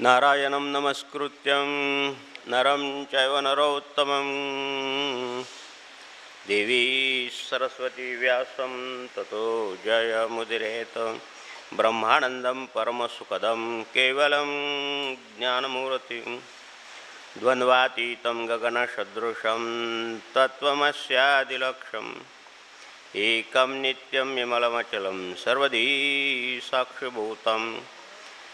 नारायणं नमस्कृत्यं नरं चैव नरोत्तमं। देवी सरस्वती व्यासं ततो जयमुदिरेत ब्रह्मानन्दं परमसुखदं केवलं ज्ञानमूर्तिं। द्वन्द्वातीतं गगनसदृशं तत्त्वमस्यादिलक्ष्यम् एकं नित्यं विमलमचलं सर्वधी साक्षिभूतम्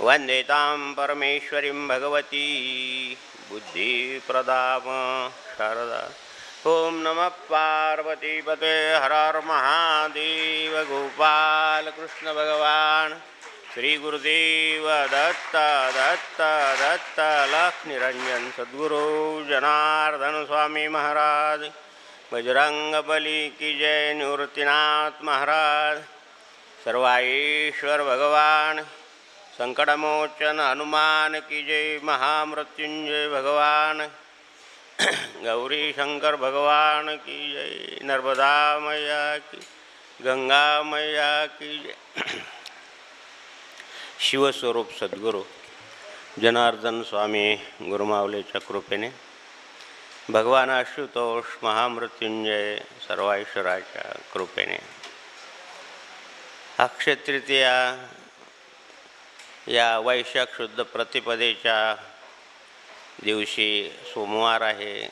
वन्देतां परमेश्वरीं भगवती। बुद्धिप्रदाम शारदा। ॐ नमः पार्वतीपते हर हर महादेव गोपालकृष्णभगवान् श्रीगुरुदेव दत्त दत्त दत्त लक्ष्मीरञ्जन सद्गुरु जनार्दन स्वामी महाराज। बजरंगबली की जय निवृत्तीनाथ महाराज। सर्वाईश्वर भगवान। संकटमोचन हनुमान की जय महामृत्युंजय भगवान। गौरी शंकर भगवान की जय नर्मदा मैया की गंगा मैया की जय। शिवस्वरूप सद्गुरू जनार्दन स्वामी गुरुमावलेच्या कृपेने भगवान आशुतोष महामृत्युंजय सर्वाईश्वराच्या कृपेने। अक्षय तृतीया या वैशाख शुद्ध प्रतिपदेच्या दिवशी सोमवार आहे.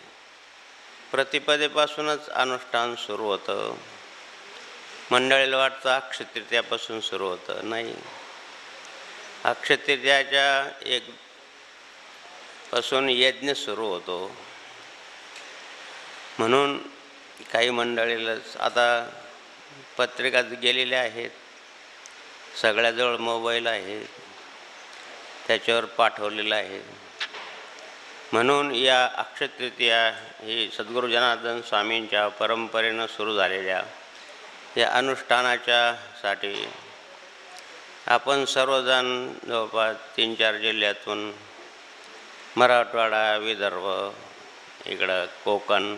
प्रतिपदेपासूनच अनुष्ठान सुरू होतं. मंडळीला वाटतं अक्षय सुरू होतं नाही. अक्षतृतीयाच्या एक पासून यज्ञ सुरू होतो. म्हणून काही मंडळीलाच आता पत्रिका गेलेल्या आहेत. सगळ्याजवळ मोबाईल आहेत त्याच्यावर पाठवलेलं आहे. म्हणून या अक्षतृतीया ही सद्गुरू जनार्दन स्वामींच्या परंपरेनं सुरू झालेल्या या अनुष्ठानाच्या साठी आपण सर्वजण जवळपास तीन चार जिल्ह्यातून मराठवाडा विदर्भ इकडं कोकण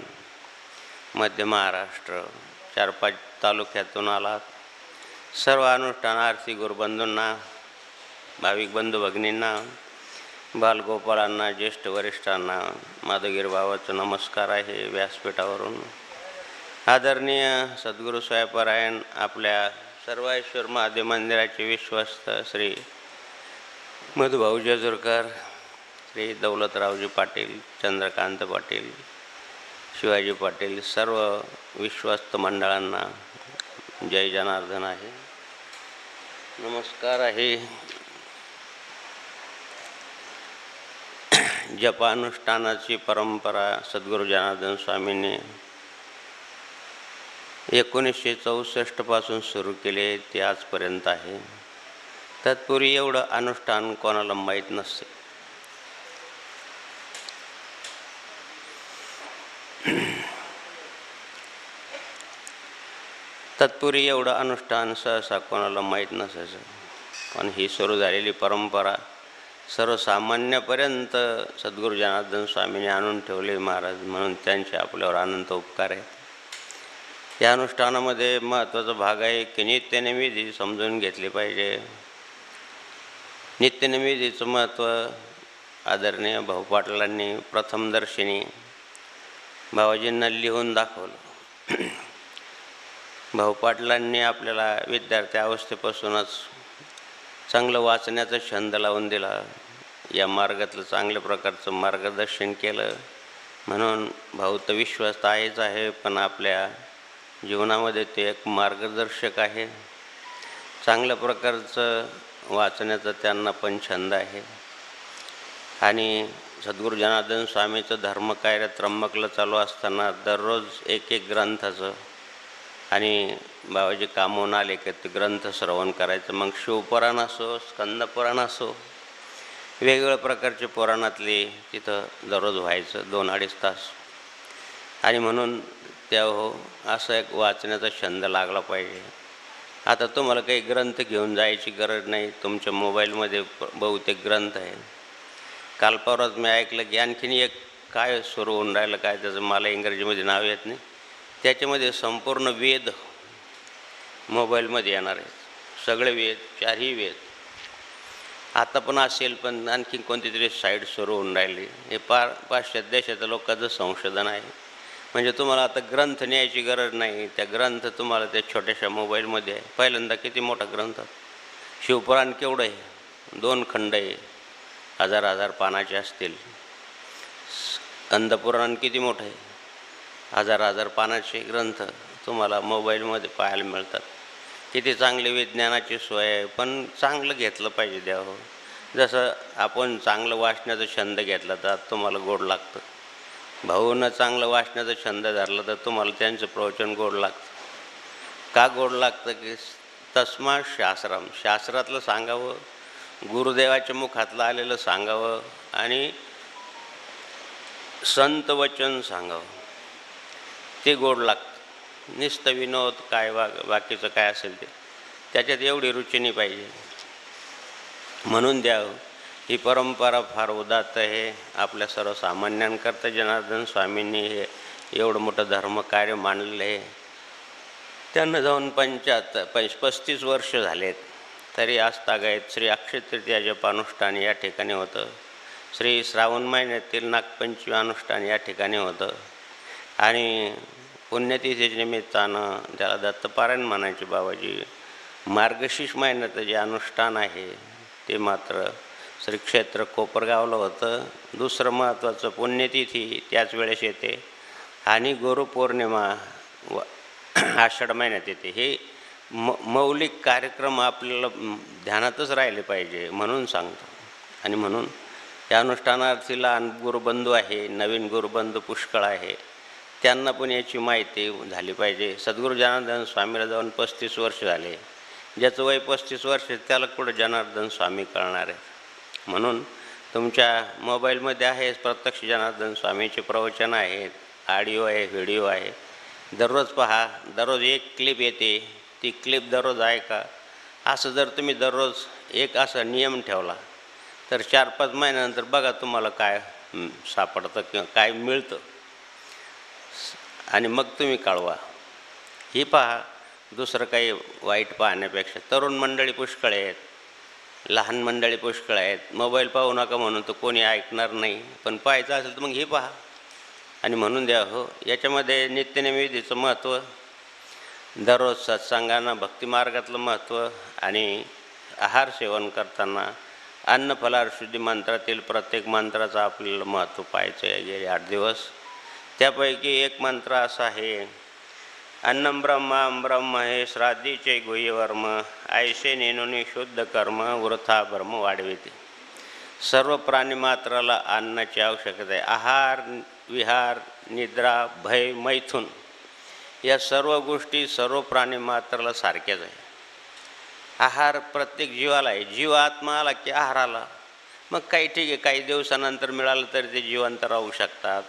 मध्य महाराष्ट्र चार पाच तालुक्यातून आलात. सर्व अनुष्ठानार्थी गुरुबंधूंना भाविक बंधू भगिनींना बालगोपाळांना ज्येष्ठ वरिष्ठांना माधवगिरी बाबाचा नमस्कार आहे व्यासपीठावरून. आदरणीय सद्गुरू स्वयंपारायण आपल्या सर्वाईश्वर महादेव मंदिराचे विश्वस्त श्री मधुभाऊ जेजूरकर श्री दौलतरावजी पाटील चंद्रकांत पाटील शिवाजी पाटील सर्व विश्वस्त मंडळांना जय जनार्दन आहे. नमस्कार आहे. जपानुष्ठानाची परंपरा सद्गुरू जनार्दन स्वामींनी एकोणीसशे चौसष्टपासून सुरू केले ते आजपर्यंत आहे. तत्पूर्वी एवढं अनुष्ठान कोणाला माहीत नसते. तत्पूर्वी एवढं अनुष्ठान सहसा कोणाला माहीत नसायचं. पण ही सुरू झालेली परंपरा सर्वसामान्यपर्यंत सद्गुरू जनार्दन स्वामीने आणून ठेवले महाराज म्हणून त्यांचे आपल्यावर अनंत उपकार आहेत. या अनुष्ठानामध्ये महत्त्वाचा भाग आहे की नित्यनिमिती समजून घेतली पाहिजे. नित्यनिमितीचं महत्त्व आदरणीय भाऊ पाटलांनी प्रथमदर्शिनी भावाजींना लिहून दाखवलं. भाऊ पाटलांनी आपल्याला विद्यार्थी अवस्थेपासूनच चांगलं वाचण्याचा छंद लावून दिला. या मार्गातलं चांगल्या प्रकारचं मार्गदर्शन केलं. म्हणून भाऊ तर विश्वास आहेच आहे पण आपल्या जीवनामध्ये ते एक मार्गदर्शक आहे. चांगल्या प्रकारचं वाचण्याचा त्यांना पण छंद आहे. आणि सद्गुरू जनार्दन स्वामीचं धर्मकार्य त्र्यंबकला चालू असताना दररोज एक एक ग्रंथाचं आणि बाबाजी कामून आले की ते ग्रंथ श्रवण करायचं. मग शिवपुराण असो स्कंदपुराण असो वेगवेगळ्या प्रकारचे पुराणातले तिथं दररोज व्हायचं दोन अडीच तास. आणि म्हणून त्या हो असं एक वाचण्याचा छंद लागला पाहिजे. आता तुम्हाला काही ग्रंथ घेऊन जायची गरज नाही तुमच्या मोबाईलमध्ये बहुतेक ग्रंथ आहे काल परवाच मी ऐकलं की आणखीन एक काय सुरू होऊन राहिलं काय त्याचं मला इंग्रजीमध्ये नाव येत नाही. त्याच्यामध्ये संपूर्ण वेद मोबाईलमध्ये येणार आहेत. सगळे वेद चारही वेद. आता पण असेल पण आणखी कोणती तरी साईड सुरू होऊन राहिली. हे पार पाश्चात्य देशाच्या लोकांचं संशोधन आहे. म्हणजे तुम्हाला आता ग्रंथ न्यायची गरज नाही. त्या ग्रंथ तुम्हाला त्या छोट्याशा मोबाईलमध्ये आहे. पहिल्यांदा किती मोठा ग्रंथ? शिवपुराण केवढं आहे? दोन खंड आहे. हजार हजार पानाचे असतील. अंधपुराण किती मोठं आहे? हजार हजार पानाचे ग्रंथ तुम्हाला मोबाईलमध्ये पाहायला मिळतात. किती चांगली विज्ञानाची सोय आहे पण चांगलं घेतलं पाहिजे द्यावं जसं आपण चांगलं वाचण्याचा छंद घेतला तर तुम्हाला गोड लागतं. भाऊनं चांगलं वाचण्याचा छंद धरला तर तुम्हाला त्यांचं प्रवचन गोड लागतं. का गोड लागतं की तस्मा शास्त्रम शास्त्रातलं सांगावं गुरुदेवाच्या मुखातलं आलेलं सांगावं आणि संत वचन सांगावं. ते गोड लागतं. निस्त विनोद काय वा बाकीचं काय असेल ते. त्याच्यात एवढी रुची नाही पाहिजे. म्हणून द्यावं. ही परंपरा फार उदात्त आहे. आपल्या सर्वसामान्यांकरता जनार्दन स्वामींनी हे एवढं मोठं धर्मकार्य मांडलेलं आहे. त्यांना जाऊन पंच्याहत्तर पंच पस्तीस वर्ष झालेत. तरी आज तागायत श्री अक्षय तृतीयाचे अनुष्ठान या ठिकाणी होतं. श्री श्रावण महिन्यातील नागपंचमी अनुष्ठान या ठिकाणी होतं. आणि पुण्यतिथीच्या निमित्तानं त्याला दत्तपारायण म्हणायचे बाबाजी मार्गशीर्ष महिन्याचं जे अनुष्ठान आहे ते मात्र श्री क्षेत्र कोपरगावला होतं. दुसरं महत्त्वाचं पुण्यतिथी त्याच वेळेस येते. आणि गुरुपौर्णिमा व आषाढ महिन्यात येते. हे म मौलिक कार्यक्रम आपल्याला ध्यानातच राहिले पाहिजे म्हणून सांगतो. आणि म्हणून या अनुष्ठानार्थीला लहान गुरुबंधू आहे नवीन गुरुबंधू पुष्कळ आहे. त्यांना पण याची माहिती झाली पाहिजे. सद्गुरू जनार्दन स्वामीला जाऊन पस्तीस वर्ष झाले. ज्याचं वय पस्तीस वर्ष आहे, त्याला कुठं जनार्दन स्वामी कळणार आहे? म्हणून तुमच्या मोबाईलमध्ये आहे प्रत्यक्ष जनार्दन स्वामीचे प्रवचन आहेत ऑडिओ आहे व्हिडिओ आहे. दररोज पहा दररोज एक क्लिप येते. ती क्लिप दररोज ऐका. असं जर तुम्ही दररोज एक असा नियम ठेवला तर चार पाच महिन्यानंतर बघा तुम्हाला काय सापडतं किंवा काय मिळतं. आणि मग तुम्ही कळवा ही पहा दुसरं काही वाईट पाहण्यापेक्षा तरुण मंडळी पुष्कळ आहेत लहान मंडळी पुष्कळ आहेत मोबाईल पाहू नका म्हणून तर कोणी ऐकणार नाही पण पाहायचं असेल तर मग हे पहा. आणि म्हणून द्या हो याच्यामध्ये नित्यनैवेद्याचं महत्त्व दररोज सत्संगानं भक्तिमार्गातलं महत्त्व आणि आहार सेवन करताना अन्न शुद्धी मंत्रातील प्रत्येक मंत्राचं आपल्याला महत्त्व पाहायचं आहे. गेले आठ दिवस त्यापैकी एक मंत्र असा आहे अन्नम ब्रह्मा ब्रह्म हे श्राद्धीचे गुह्यवर्म ऐसे नेनोनी शुद्ध कर्म वृथा ब्रह्म वाढविते. सर्व प्राणीमात्राला अन्नाची आवश्यकता आहे. आहार विहार निद्रा भय मैथून या सर्व गोष्टी सर्व प्राणीमात्राला सारख्याच आहे. आहार प्रत्येक जीवाला आहे. जीव आत्मा आला की आहार आला. मग काही ठीक आहे. काही दिवसानंतर मिळालं तरी ते जिवंत राहू शकतात.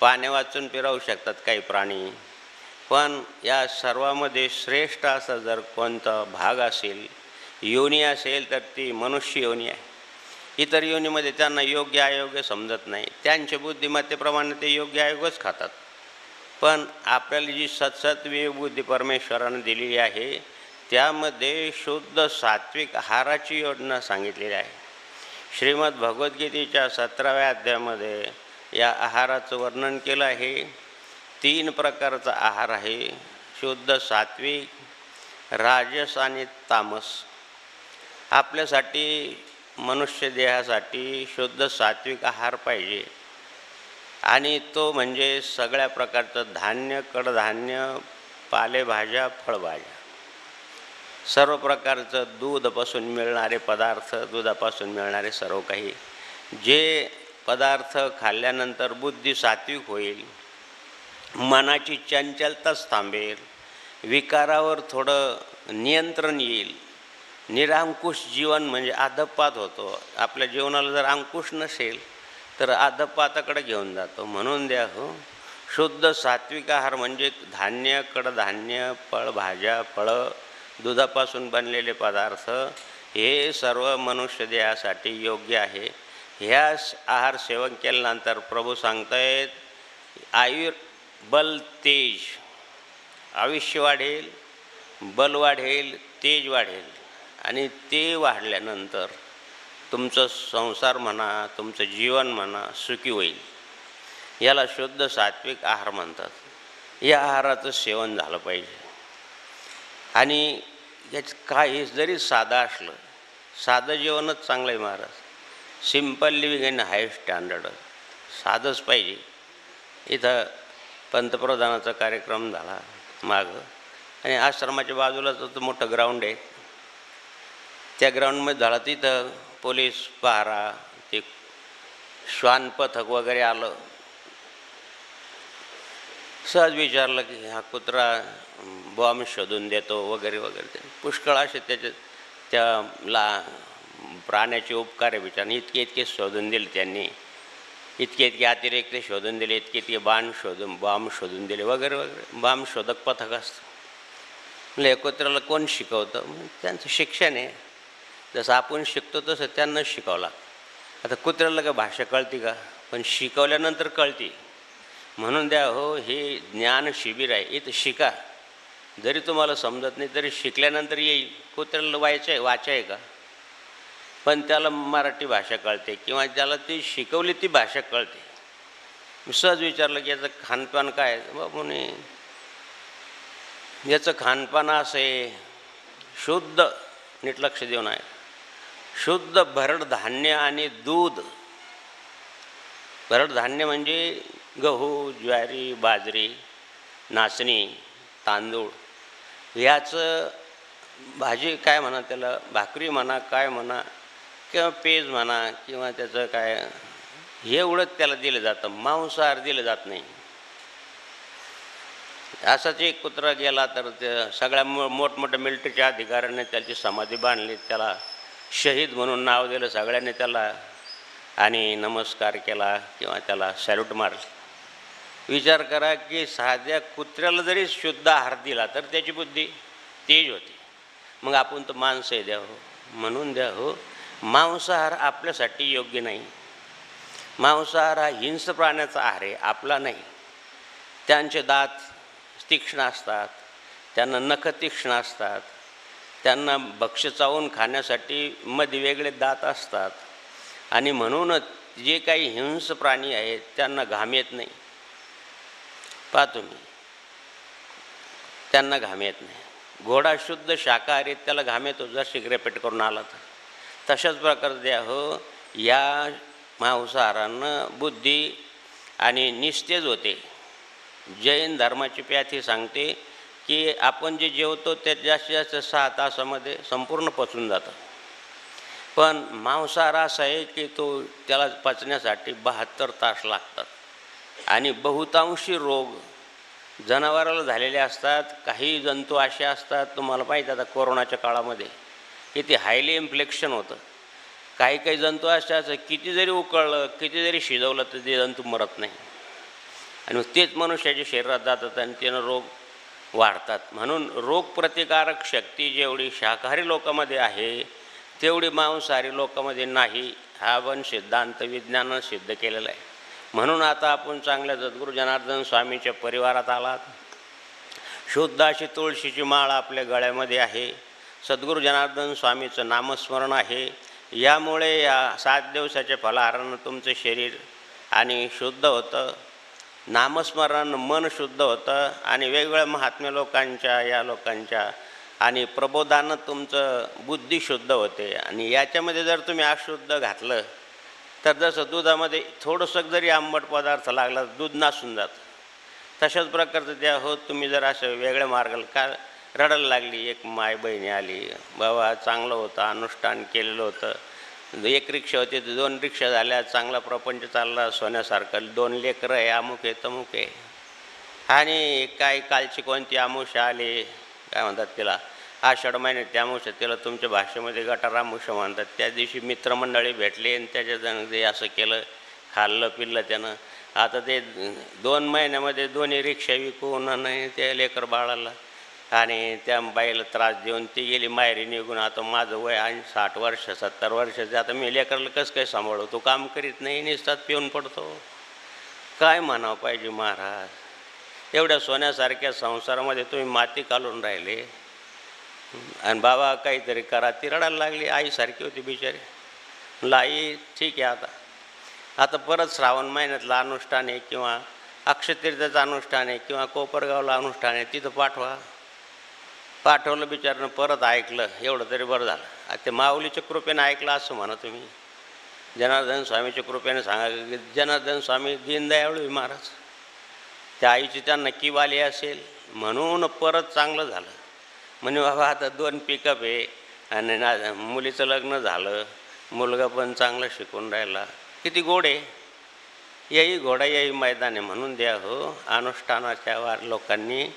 पाने वाचून पिरावू शकतात काही प्राणी. पण या सर्वामध्ये श्रेष्ठ असा जर कोणता भाग असेल योनी असेल तर ती मनुष्य योनी आहे. इतर योनीमध्ये त्यांना योग्य अयोग्य समजत नाही. त्यांच्या बुद्धिमत्तेप्रमाणे ते योग्य आयोगच खातात. पण आपल्याला जी सत्सत्वी बुद्धी परमेश्वरानं दिलेली आहे त्यामध्ये शुद्ध सात्विक आहाराची योजना सांगितलेली आहे. श्रीमद भगवद्गीतेच्या सतराव्या अध्यायामध्ये या आहाराचं वर्णन केलं आहे. तीन प्रकारचा आहार आहे. शुद्ध सात्विक राजस आणि तामस. आपल्यासाठी मनुष्य देहासाठी शुद्ध सात्विक आहार पाहिजे. आणि तो म्हणजे सगळ्या प्रकारचं धान्य कडधान्य पालेभाज्या फळभाज्या. सर्व प्रकारचं दूधपासून मिळणारे पदार्थ दुधापासून मिळणारे सर्व काही. जे पदार्थ खाल्ल्यानंतर बुद्धी सात्विक होईल मनाची चंचलताच थांबेल विकारावर थोडं नियंत्रण येईल. निरांकुश जीवन म्हणजे आधपात होतो. आपल्या जीवनाला जर अंकुश नसेल तर आधपाताकडे घेऊन जातो. म्हणून द्या हो शुद्ध सात्विक आहार म्हणजे धान्य कडधान्य फळभाज्या फळं दुधापासून बनलेले पदार्थ हे सर्व मनुष्य देहासाठी योग्य आहे. ह्या स- आहार सेवन केल्यानंतर प्रभू सांगतायत आयुर बल तेज आयुष्य वाढेल बल वाढेल तेज वाढेल. आणि ते वाढल्यानंतर तुमचं संसार म्हणा तुमचं जीवन म्हणा सुखी होईल. याला शुद्ध सात्विक आहार म्हणतात. या आहाराचं सेवन झालं पाहिजे. आणि याच काही जरी साधं असलं साधं जेवणच चांगलं आहे Maharaj. Simple living and high standard. साधंच पाहिजे. इथं पंतप्रधानाचा कार्यक्रम झाला मागं. आणि आश्रमाच्या बाजूलाच तर मोठं ग्राउंड आहे. त्या ग्राउंडमध्ये झाला तिथं पोलीस पहारा ते श्वान पथक वगैरे आलं. सहज विचारलं की हा कुत्रा बॉम्ब शोधून देतो वगैरे वगैरे. ते पुष्कळ असे त्याचे त्या ला प्राण्याचे उपकार विचार इतके इतके शोधून दिले त्यांनी. इतके इतके अतिरिक्त शोधून दिले इतके इतके बाण शोधून बॉम्ब शोधून दिले वगैरे वगैरे. बॉम्ब शोधक पथक असतं. म्हणजे एकत्राला कोण शिकवतं? मग त्यांचं शिक्षण आहे. जसं आपण शिकतो तसं त्यांनाच शिकावं लागतं. आता कुत्र्याला का भाषा कळते का? पण शिकवल्यानंतर कळते. म्हणून द्या हो हे ज्ञान शिबिर आहे इथं शिका. जरी तुम्हाला समजत नाही तरी शिकल्यानंतर येईल. कुत्र्याला वायचं आहे वाचा आहे का? पण त्याला मराठी भाषा कळते किंवा ज्याला ती शिकवली ती भाषा कळते. मी सहज विचारलं की याचं खानपान काय? आहे? बाबा म्हणे याचं खानपान असं आहे शुद्ध नीट लक्ष देऊन आहे. शुद्ध भरड धान्य आणि दूध. भरड धान्य म्हणजे गहू ज्वारी बाजरी नाचणी तांदूळ. याचं भाजी काय म्हणा त्याला? भाकरी म्हणा काय म्हणा किंवा पेज म्हणा किंवा त्याचं काय हे एवढंच त्याला दिलं जातं. मांसाहार दिलं जात नाही. असाच एक कुत्रा गेला तर त्या सगळ्या मो मोठमोठ्या मिलिटरीच्या अधिकाऱ्यांनी त्याची समाधी बांधली. त्याला शहीद म्हणून नाव दिलं. सगळ्यांनी त्याला आणि नमस्कार केला किंवा त्याला सॅल्यूट मारली. विचार करा की साध्या कुत्र्याला जरी शुद्ध आहार दिला तर त्याची बुद्धी तेज होती. मग आपण तर माणसं द्या हो. म्हणून द्या हो. मांसाहार आपल्यासाठी योग्य नाही. मांसाहार हा हिंस प्राण्याचा आहार आहे आपला नाही. त्यांचे दात तीक्ष्ण असतात त्यांना नख तीक्ष्ण असतात त्यांना भक्ष चावून खाण्यासाठी मध्ये वेगळे दात असतात. आणि म्हणूनच जे काही हिंस प्राणी आहेत त्यांना घाम येत नाही. पाहतो तुम्ही. त्यांना घाम येत नाही. घोडा शुद्ध शाकाहारी त्याला घाम येतो जर सिगरेपेट करून आला तर. तशाच प्रकारे द्या हो. या मांसाहारानं बुद्धी आणि निस्तेज होते. जैन धर्माची प्याथी सांगते की आपण जे जेवतो ते जास्तीत जास्त सहा तासामध्ये संपूर्ण पचून जातं. पण मांसाहार असा आहे की तो त्याला पचण्यासाठी बहात्तर तास लागतात. आणि बहुतांशी रोग जनावराला झालेले असतात. काही जंतू असे असतात तुम्हाला माहीत आता कोरोनाच्या काळामध्ये. किती ते हायली इन्फ्लेक्शन होतं. काही काही जंतू असे असं किती जरी उकळलं किती जरी शिजवलं तर ते जंतू मरत नाही. आणि तेच मनुष्याच्या शरीरात जातात आणि त्यानं रोग वाढतात. म्हणून रोगप्रतिकारक शक्ती जेवढी शाकाहारी लोकांमध्ये आहे तेवढी मांसाहारी लोकांमध्ये नाही हा पण सिद्धांत विज्ञानानं सिद्ध केलेला आहे. म्हणून आता आपण चांगल्या सद्गुरू जनार्दन स्वामीच्या परिवारात आलात. शुद्ध अशी तुळशीची माळ आपल्या गळ्यामध्ये आहे. सद्गुरू जनार्दन स्वामीचं नामस्मरण आहे. यामुळे या सात दिवसाच्या फलाहारानं तुमचं शरीर आणि शुद्ध होतं. नामस्मरण मन शुद्ध होतं आणि वेगवेगळ्या महात्म्य लोकांच्या या लोकांच्या आणि प्रबोधानं तुमचं बुद्धी शुद्ध होते. आणि याच्यामध्ये जर तुम्ही अशुद्ध घातलं तर जसं दुधामध्ये थोडंसं जरी आंबट पदार्थ लागला दूध नासून जातं. तशाच प्रकारचं त्या हो तुम्ही जर असं वेगळ्या मार्गाला का रडायला लागली एक माय बहिणी आली. बाबा चांगलं होतं अनुष्ठान केलेलं होतं. एक रिक्षा होती तर दोन रिक्षा झाल्या चांगला प्रपंच चालला सोन्यासारखं. दोन लेकरं आहे अमुक आहे तमुक आहे. आणि काय कालची कोणती आमुष आली? काय म्हणतात तिला? आषाढ महिन्यात त्या अंश तिला तुमच्या भाषेमध्ये गटारामुष म्हणतात. त्या दिवशी मित्रमंडळी भेटले आणि त्याच्याजण ते असं केलं खाल्लं पिल्लं त्यानं. आता ते दोन महिन्यामध्ये दोन्ही रिक्षा विकून आणि ते लेकर बाळाला आणि त्या बाईला त्रास देऊन ती गेली माहेरी निघून. आता माझं वय आणि साठ वर्ष सत्तर वर्षाचं आता मी लेकरला कसं काय सांभाळू? तो काम करीत नाही निसतात पिऊन पडतो. काय म्हणावं पाहिजे महाराज? एवढ्या सोन्यासारख्या संसारामध्ये तुम्ही माती घालून राहिले. आणि बाबा काहीतरी करा. ती रडायला लागली. आईसारखी होती बिचारी. लाई आई ठीक आहे आता. आता परत श्रावण महिन्यातलं अनुष्ठान आहे किंवा अक्षतीर्थाचं अनुष्ठान आहे किंवा कोपरगावला अनुष्ठान आहे तिथं पाठवा. पाठवलं बिचारनं परत ऐकलं एवढं तरी बरं झालं. आता ते माऊलीच्या कृपेनं ऐकलं असं म्हणा तुम्ही. जनार्दन स्वामीच्या कृपेने सांगा की जनार्दन स्वामी दीनदयाळू महाराज. त्या आईची त्यांना किवाली असेल म्हणून परत चांगलं झालं. म्हणे बाबा आता दोन पिकअप आहे आणि ना मुलीचं लग्न झालं मुलगा पण चांगला शिकून राहिला. किती गोड आहे. याही घोडा याही मैदान आहे म्हणून द्या हो. अनुष्ठानाच्या वार लोकांनी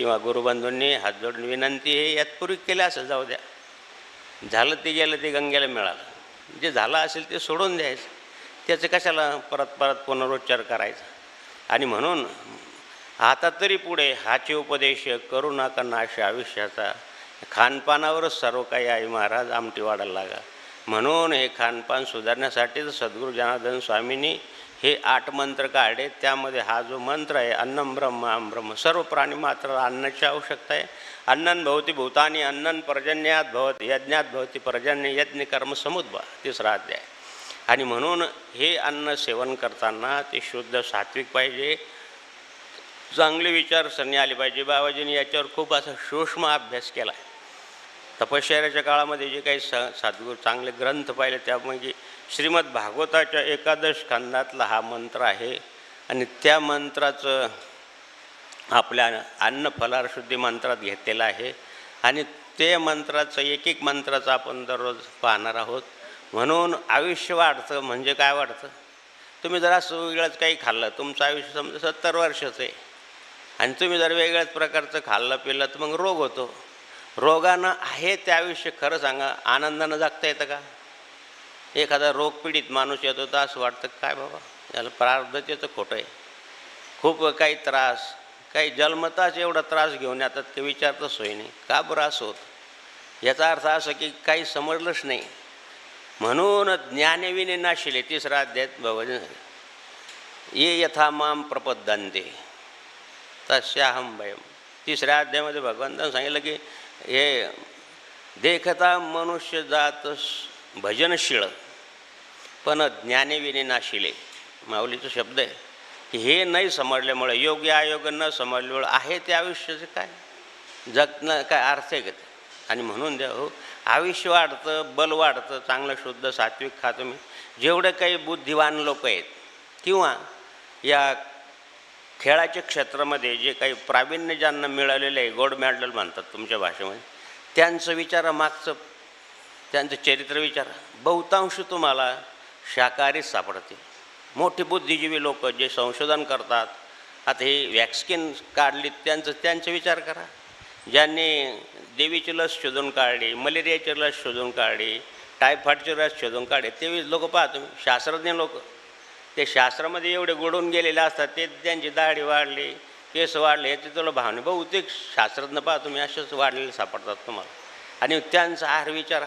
किंवा गुरुबंधूंनी हात जोडून विनंती हे यातपूर्वी केलं असेल जाऊ द्या. झालं ते गेलं ते गंगेला मिळालं. जे झालं असेल ते सोडून द्यायचं. त्याचं कशाला परत परत पुनरुच्चार करायचा? आणि म्हणून आता तरी पुढे हाचे उपदेश करू नका नाश आयुष्याचा. खानपानावरच सर्व काही आई महाराज आमटी वाढायला लागा. म्हणून हे खानपान सुधारण्यासाठीच सद्गुरू जनार्दन स्वामींनी हे आठ मंत्र काढले त्यामध्ये हा जो मंत्र आहे अन्नम ब्रह्म ब्रह्म सर्व प्राणी मात्र अन्नाची आवश्यकता आहे. अन्नन भवती भूतानी अन्नन पर्जन्यात भवत यज्ञात भवती पर्जन्य यज्ञ कर्म समुद्भा तिसरा अध्याय. आणि म्हणून हे अन्न सेवन करताना ते शुद्ध सात्विक पाहिजे. चांगले विचारसरणी आली पाहिजे. बाबाजींनी याच्यावर खूप असा सूक्ष्म अभ्यास केला आहे तपश्चर्याच्या काळामध्ये जे काही स साधगुरू चांगले ग्रंथ पाहिले त्यामध्ये श्रीमद भागवताच्या एकादश खंडातला हा मंत्र आहे. आणि त्या मंत्राचं आपल्या अन्न फलारशुद्धी मंत्रात घेतलेलं आहे. आणि ते मंत्राचं एक एक मंत्राचं आपण दररोज पाहणार आहोत. म्हणून आयुष्य वाढतं म्हणजे काय वाढतं? तुम्ही जरा वेगळंच काही खाल्लं तुमचं आयुष्य समजा सत्तर वर्षाचं आहे. आणि तुम्ही जर वेगळ्याच प्रकारचं खाल्लं पिलं तर मग रोग होतो. रोगानं आहे ते आयुष्य खरं सांगा आनंदानं जगता येतं का? एखादा रोगपीडित माणूस येतो तर असं वाटतं काय बाबा याला प्रारब्ध त्याचं खोटं आहे. खूप काही त्रास काही जन्मताच एवढा त्रास घेऊन येतात ते विचारतच सोय नाही. का बरं असं होतं? याचा अर्थ असं की काही समजलंच नाही. म्हणून ज्ञानविने नाशिले तिसरा अध्यात भगवजन ये यथा माम प्रपद्यंते तस्याहम भयम. तिसऱ्या अध्यायामध्ये भगवंतानं सांगितलं की हे देखता मनुष्य जात भजनशीळ. पण ज्ञानेविने नाशिले. माऊलीचा शब्द आहे की हे नाही समजल्यामुळे योग्य आयोग न समजल्यामुळे आहे ते आयुष्याचं काय? जगणं काय अर्थ आहे का आणि म्हणून द्या हो आयुष्य वाढतं बल वाढतं चांगलं शुद्ध सात्विक खा तुम्ही. जेवढे काही बुद्धिवान लोक आहेत किंवा या खेळाच्या क्षेत्रामध्ये जे काही प्रावीण्य ज्यांना मिळालेलं आहे गोल्ड मेडल म्हणतात तुमच्या भाषेमध्ये त्यांचं विचारा मागचं त्यांचं चरित्र विचारा. बहुतांश तुम्हाला शाकाहारीच सापडते मोठी बुद्धिजीवी लोक जे संशोधन करतात आता ही वॅक्सिन काढली त्यांचं त्यांचा विचार करा. ज्यांनी देवीची लस शोधून काढली मलेरियाची लस शोधून काढली टायफॉईडची लस शोधून काढली ते लोक पाहा तुम्ही शास्त्रज्ञ लोक. ते शास्त्रामध्ये एवढे गोडून गेलेले असतात ते त्यांची दाढी वाढली केस वाढले याची तुला भावने. बहुतेक शास्त्रज्ञ पाहा तुम्ही असेच वाढलेले सापडतात तुम्हाला. आणि त्यांचा आहार विचारा.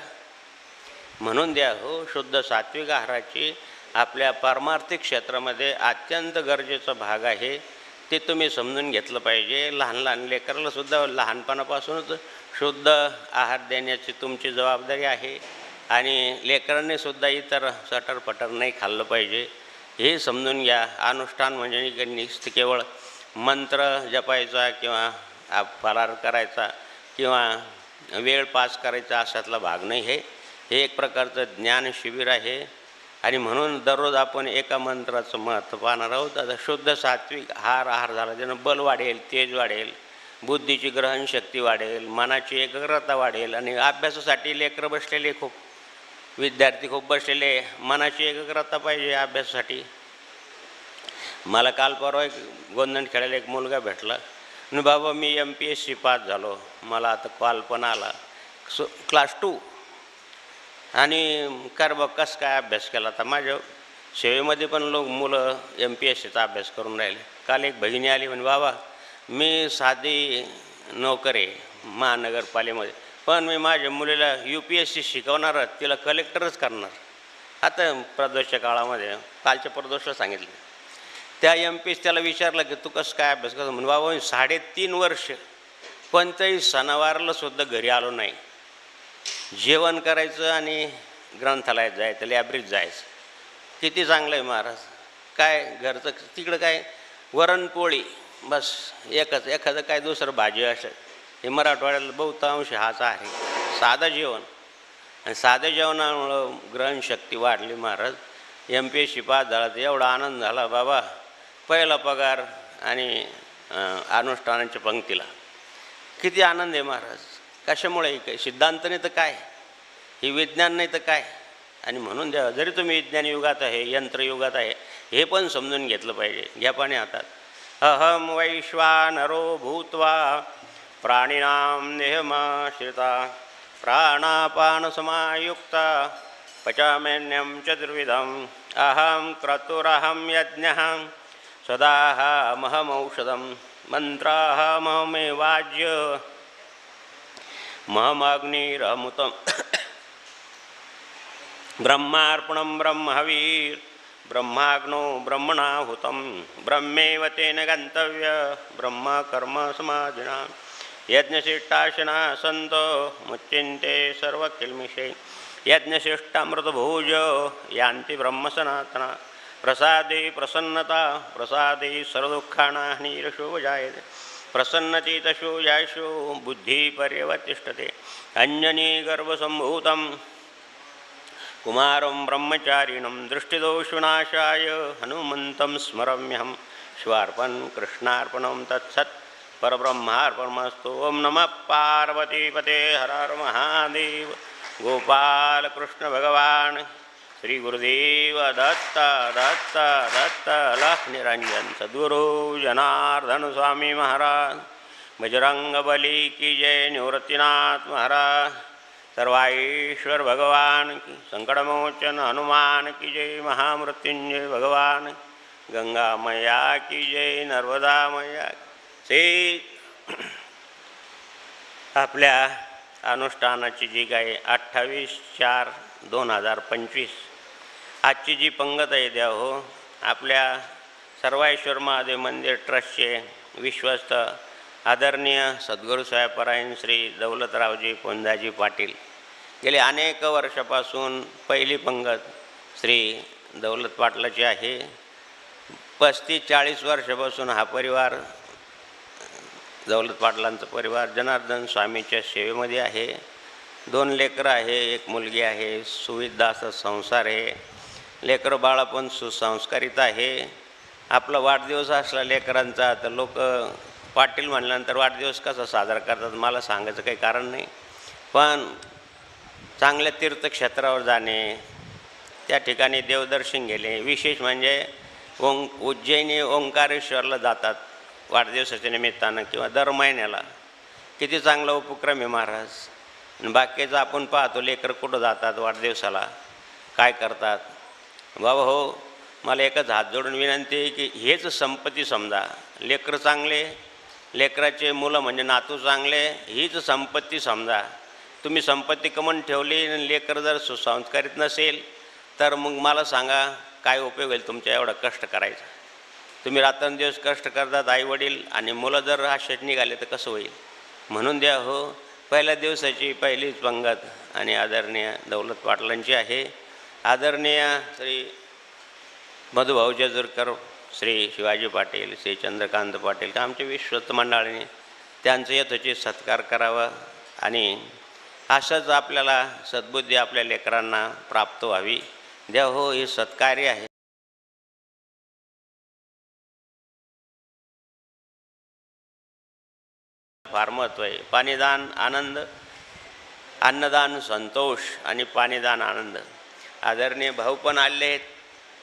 म्हणून द्या हो शुद्ध सात्विक आहाराची आपल्या पारमार्थिक क्षेत्रामध्ये अत्यंत गरजेचा भाग आहे. ते तुम्ही समजून घेतलं पाहिजे. लहान लहान लेकरालासुद्धा लहानपणापासूनच शुद्ध आहार देण्याची तुमची जबाबदारी आहे. आणि लेकरांनीसुद्धा इतर इतर सटरपटर नाही खाल्लं पाहिजे. हे समजून घ्या. अनुष्ठान म्हणजे निस्त केवळ मंत्र जपायचा किंवा आप- फरार करायचा किंवा वेळ पास करायचा अशातला भाग नाही हे. हे एक प्रकारचं ज्ञान शिबिर आहे. आणि म्हणून दररोज आपण एका मंत्राचं महत्त्व पाहणार आहोत. आता शुद्ध सात्विक हार आहार झाला ज्यानं बल वाढेल तेज वाढेल बुद्धीची ग्रहणशक्ती वाढेल मनाची एकाग्रता वाढेल आणि अभ्यासासाठी लेकरं बसलेले खूप विद्यार्थी खूप बसलेले मनाची एकाग्रता पाहिजे अभ्यासासाठी. मला काल परवा एक गोंधण खेळायला एक मुलगा भेटला. आणि बाबा मी M P S C pass झालो. मला आता कॉल पण आला. सो क्लास टू आणि कर बघ कसं काय अभ्यास केला तर माझ्या सेवेमध्ये पण लोक मुलं एम पी एस सीचा अभ्यास करून राहिले. काल एक भगिनी आली म्हणे बाबा मी साधी नोकर आहे महानगरपालिकेमध्ये पण मी माझ्या मुलीला यू पी एस सी शिकवणार तिला कलेक्टरच करणार. आता प्रदोषच्या काळामध्ये कालच्या प्रदोषला सांगितले. त्या एम पी एस त्याला विचारलं की तू कसं काय अभ्यास करतो? म्हणून बाबा मी साडेतीन वर्ष कोणत्याही सणावारला सुद्धा घरी आलो नाही. जेवण करायचं आणि ग्रंथालयात जायचं लायब्ररीत जायचं. किती चांगलं आहे महाराज. काय घरचं तिकडं काय वरणपोळी बस एकच एखादं काय दुसरं भाजी असं हे मराठवाड्याला बहुतांश हाच आहे. साधं जेवण. आणि साधं जेवणामुळं ग्रहणशक्ती वाढली Maharaj. M P S C pass झाला तर एवढा आनंद झाला बाबा. पहिला पगार आणि अनुष्ठानांच्या अनुष्ठानाच्या पंक्तीला. किती आनंद आहे महाराज. कशामुळे? काय सिद्धांत नाही तर काय? हे विज्ञान नाही तर काय? आणि म्हणून द्या जरी तुम्ही विज्ञान युगात आहे यंत्रयुगात आहे हे पण समजून घेतलं पाहिजे. घ्या पाणी हातात. अहम वैश्वानरो भूत्वा प्राणिनां नेहमाश्रिता प्राणापानसमायुक्ता पचामेन्यं चतुर्विधम् अहं क्रतुरहं यज्ञः सदाहमहमौषधं मन्त्राहमहमेवाज्य महमग्निरमुतं। ब्रह्मार्पणं ब्रह्मवीर् ब्रह्माग्नो ब्रह्मणाहुतं ब्रह्मेव तेन गन्तव्य ब्रह्मकर्म समाधिना यज्ञशिष्टाशना सन्तो मुच्चिन्ते सर्वकिल्मिषे यज्ञशिष्टामृतभोज यान्ति ब्रह्मसनातना प्रसादे प्रसन्नता प्रसादे सर्वदुःखानानिरशो जायते प्रसन्नचेतशो याशो बुद्धिपर्यवतिष्ठते। अञ्जनी गर्भसम्भूतं कुमारं ब्रह्मचारिणं दृष्टिदोषुनाशाय हनुमन्तं स्मरम्यहं। स्वार्पन् कृष्णार्पणं तत्सत्। परब्रह्मार्पणमस्तु। ॐ नमः पार्वतीपते। हर महादेव। गोपालकृष्णभगवान् श्रीगुरुदेव दत्त दत्त दत्त लक्ष निरंजन सद्गुरु जनार्दन स्वामी महाराज। बजरंग बली की जय निवृत्तीनाथ महाराज। सर्वाईश्वर भगवान की, संकटमोचन हनुमान की जय, महामृत्युंजय भगवान गंगा मैया की जय, नर्मदा मैया से आपल्या अनुष्ठानाची जी काय अठ्ठावीस चार दोन हज़ार पंचवीस आजची जी पंगत आहे द्या हो आपल्या सर्वाईश्वर महादेव मंदिर ट्रस्टचे विश्वस्त आदरणीय सद्गुरुसाहेबपरायण श्री दौलतरावजी पोंदाजी पाटील. गेले अनेक वर्षापासून पहिली पंगत श्री दौलत पाटलाची आहे. पस्तीस चाळीस वर्षापासून हा परिवार दौलत पाटलांचा परिवार जनार्दन स्वामीच्या सेवेमध्ये आहे. दोन लेकरं आहे एक मुलगी आहे सुविधा संसार आहे. लेकरं बाळा पण सुसंस्कारित आहे. आपला वाढदिवस असला लेकरांचा तर लोक पाटील म्हणल्यानंतर वाढदिवस कसा साजरा करतात मला सांगायचं काही कारण नाही. पण चांगल्या तीर्थक्षेत्रावर जाणे त्या ठिकाणी देवदर्शन गेले विशेष म्हणजे ओं उज्जैनी ओंकारेश्वरला जातात वाढदिवसाच्या निमित्तानं किंवा दर महिन्याला. किती चांगला उपक्रम आहे महाराज. आणि बाकीचं आपण पाहतो लेकरं कुठं जातात वाढदिवसाला काय करतात. बाबा हो मला एकच हात जोडून विनंती आहे की हेच संपत्ती समजा. लेकरं चांगले लेकराचे मुलं म्हणजे नातू चांगले हीच संपत्ती समजा. तुम्ही संपत्ती कमवून ठेवली आणि लेकर जर सुसंस्कारित नसेल तर मग मला सांगा काय उपयोग होईल तुमच्या एवढं कष्ट करायचा? तुम्ही रात्रंदिवस कष्ट करतात आईवडील आणि मुलं जर अशात निघाले तर कसं होईल? म्हणून द्या हो पहिल्या दिवसाची पहिलीच पंगत आणि आदरणीय दौलत पाटलांची आहे. आदरणीय श्री मधुभाऊ जेजुरकर श्री शिवाजी पाटील श्री चंद्रकांत पाटील आमच्या विश्वस्त मंडळाने त्यांचं यथोचित सत्कार करावा आणि असंच आपल्याला सद्बुद्धी आपल्या लेकरांना प्राप्त व्हावी. द्या हो हे सत्कार्य आहे. फार महत्त्व आहे. पाणीदान आनंद अन्नदान संतोष आणि पाणीदान आनंद. आदरणीय भाऊ पण आले आहेत.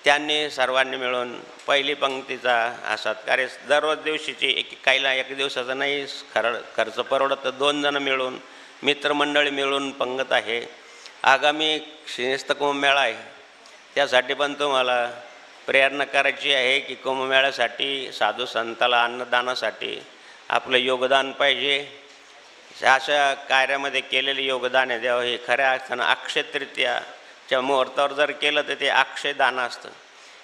त्यांनी सर्वांनी मिळून पहिली पंक्तीचा हा सत्कार दररोज दिवशीची एक काहीला एक दिवसाचा नाही खर खर्च परवडत तर दोन जण मिळून मित्रमंडळी मिळून पंगत आहे. आगामी श्रीस्त कुंभमेळा आहे. त्यासाठी पण तुम्हाला प्रेरणा करायची आहे की कुंभमेळ्यासाठी साधू संताला अन्नदानासाठी आपलं योगदान पाहिजे. अशा कार्यामध्ये केलेले योगदान आहे. द्यावं हे खऱ्या अर्थानं अक्षय च्या मुहूर्तावर जर केलं तर ते अक्षयदान असतं.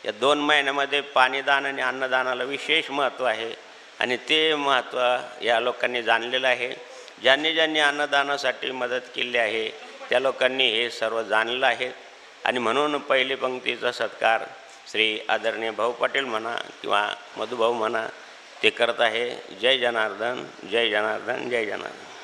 या दोन महिन्यामध्ये पाणीदान आणि अन्नदानाला विशेष महत्त्व आहे. आणि ते महत्त्व या लोकांनी जाणलेलं आहे. ज्यांनी ज्यांनी अन्नदानासाठी मदत केली आहे त्या लोकांनी हे सर्व जाणलं आहे. आणि म्हणून पहिली पंक्तीचा सत्कार श्री आदरणीय भाऊ पाटील म्हणा किंवा मधुभाऊ म्हणा ते करत आहे. जय जनार्दन जय जनार्दन जय जनार्दन.